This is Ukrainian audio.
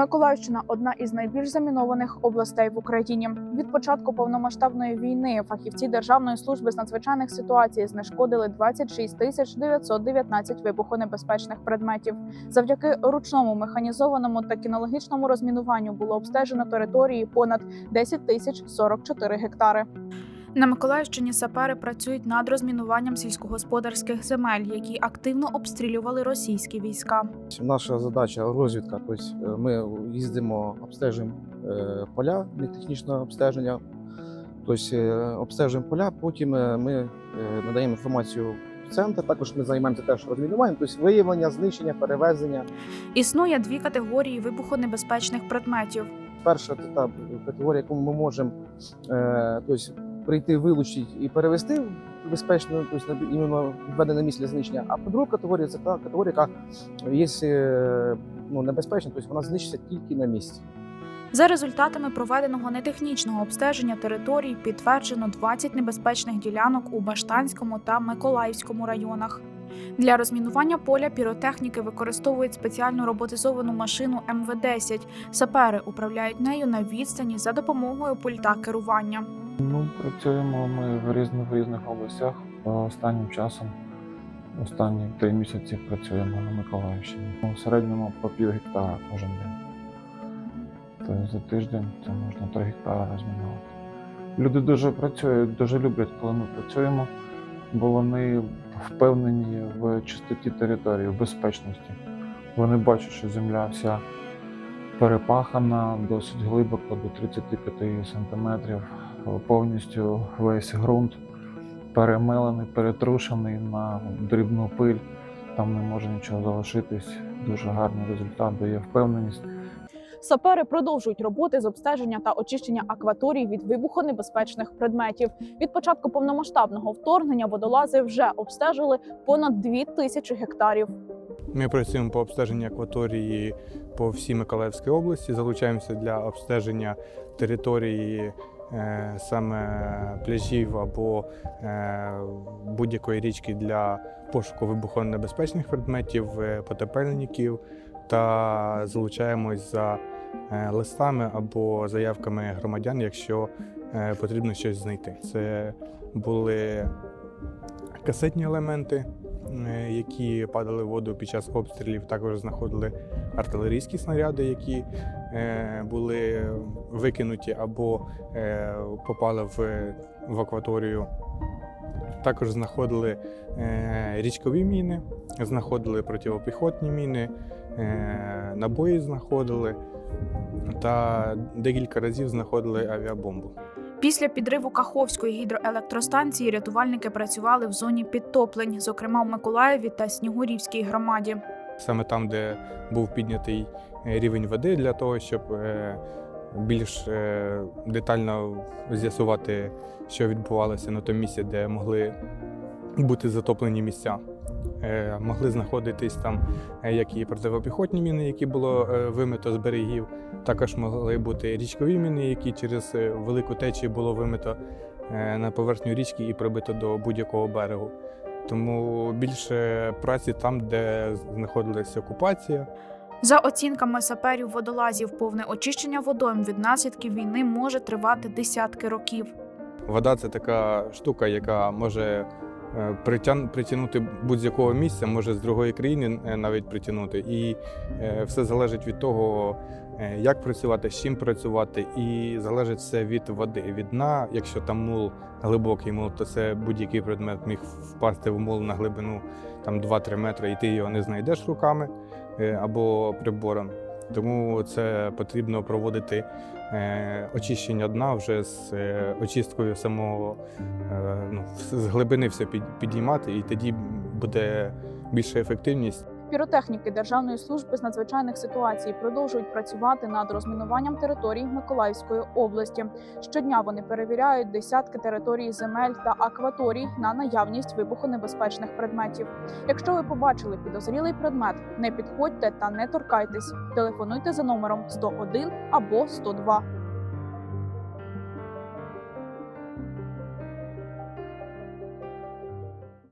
Миколаївщина одна із найбільш замінованих областей в Україні. Від початку повномасштабної війни фахівці Державної служби з надзвичайних ситуацій знешкодили 26 тисяч 919 вибухонебезпечних предметів. Завдяки ручному механізованому та кінологічному розмінуванню було обстежено території понад 10 тисяч 44 гектари. На Миколаївщині сапери працюють над розмінуванням сільськогосподарських земель, які активно обстрілювали російські війська. Наша задача розвідка. Тобто е, ми їздимо, обстежуємо е, поля для технічного обстеження. Тобто е, обстежуємо поля, потім ми надаємо інформацію центр. Також ми займаємося теж розмінуванням, тобто виявлення, знищення, перевезення. Існує дві категорії вибухонебезпечних предметів. Перша це та категорія, яку ми можемо тобто, прийти, вилучити і перевести безпечно, тобто іменно введене місце знищення. А по друга категорія це та категорія, яка є е, ну, небезпечна, тобто вона знищиться тільки на місці. За результатами проведеного нетехнічного обстеження територій підтверджено 20 небезпечних ділянок у Баштанському та Миколаївському районах. Для розмінування поля піротехніки використовують спеціальну роботизовану машину МВ-10. Сапери управляють нею на відстані за допомогою пульта керування. Ну, працюємо ми в різних в різних областях. Останнім часом, останні три місяці працюємо на Миколаївщині. У середньому по пів гектара кожен день. Тобто за тиждень це можна 3 гектара розмінувати. Люди дуже працюють, дуже люблять, коли ми працюємо, бо вони впевнені в чистоті території, в безпечності. Вони бачать, що земля вся перепахана досить глибоко, до 35 сантиметрів повністю весь ґрунт перемелений, перетрушений на дрібну пиль. Там не може нічого залишитись. Дуже гарний результат дає впевненість. Сапери продовжують роботи з обстеження та очищення акваторій від вибухонебезпечних предметів. Від початку повномасштабного вторгнення водолази вже обстежили понад 2 тисячі гектарів. Ми працюємо по обстеженню акваторії по всій Миколаївській області. Залучаємося для обстеження території саме пляжів або е, будь-якої річки для пошуку вибухонебезпечних предметів, е, потопельників та залучаємось за е, листами або заявками громадян, якщо е, потрібно щось знайти. Це були касетні елементи, е, які падали в воду під час обстрілів. Також знаходили артилерійські снаряди, які е, були викинуті або е, попали в, в акваторію. Також знаходили е, річкові міни, знаходили протипіхотні міни, набої знаходили та декілька разів знаходили авіабомбу. Після підриву Каховської гідроелектростанції рятувальники працювали в зоні підтоплень, зокрема в Миколаєві та Снігурівській громаді. Саме там, де був піднятий е, рівень води, для того, щоб е, більш е, детально з'ясувати, що відбувалося на тому місці, де могли бути затоплені місця. Могли знаходитись там як і протипіхотні міни, які було вимито з берегів. Також могли бути річкові міни, які через велику течію було вимито на поверхню річки і прибито до будь-якого берегу. Тому більше праці там, де знаходилася окупація. За оцінками саперів водолазів, повне очищення водойм від наслідків війни може тривати десятки років. Вода це така штука, яка може е, притягнути будь-з якого місця, може з другої країни е, навіть притягнути. І е, все залежить від того, як працювати, з чим працювати, і залежить все від води, від дна. Якщо там мул глибокий мул, то це будь-який предмет міг впасти в мул на глибину там 2-3 метри, і ти його не знайдеш руками е, або прибором. Тому це потрібно проводити е, очищення дна вже з е, очисткою самого е, ну, з глибини все підіймати, і тоді буде більша ефективність. Піротехніки Державної служби з надзвичайних ситуацій продовжують працювати над розмінуванням територій Миколаївської області. Щодня вони перевіряють десятки територій земель та акваторій на наявність вибухонебезпечних предметів. Якщо ви побачили підозрілий предмет, не підходьте та не торкайтесь. Телефонуйте за номером 101 або 102.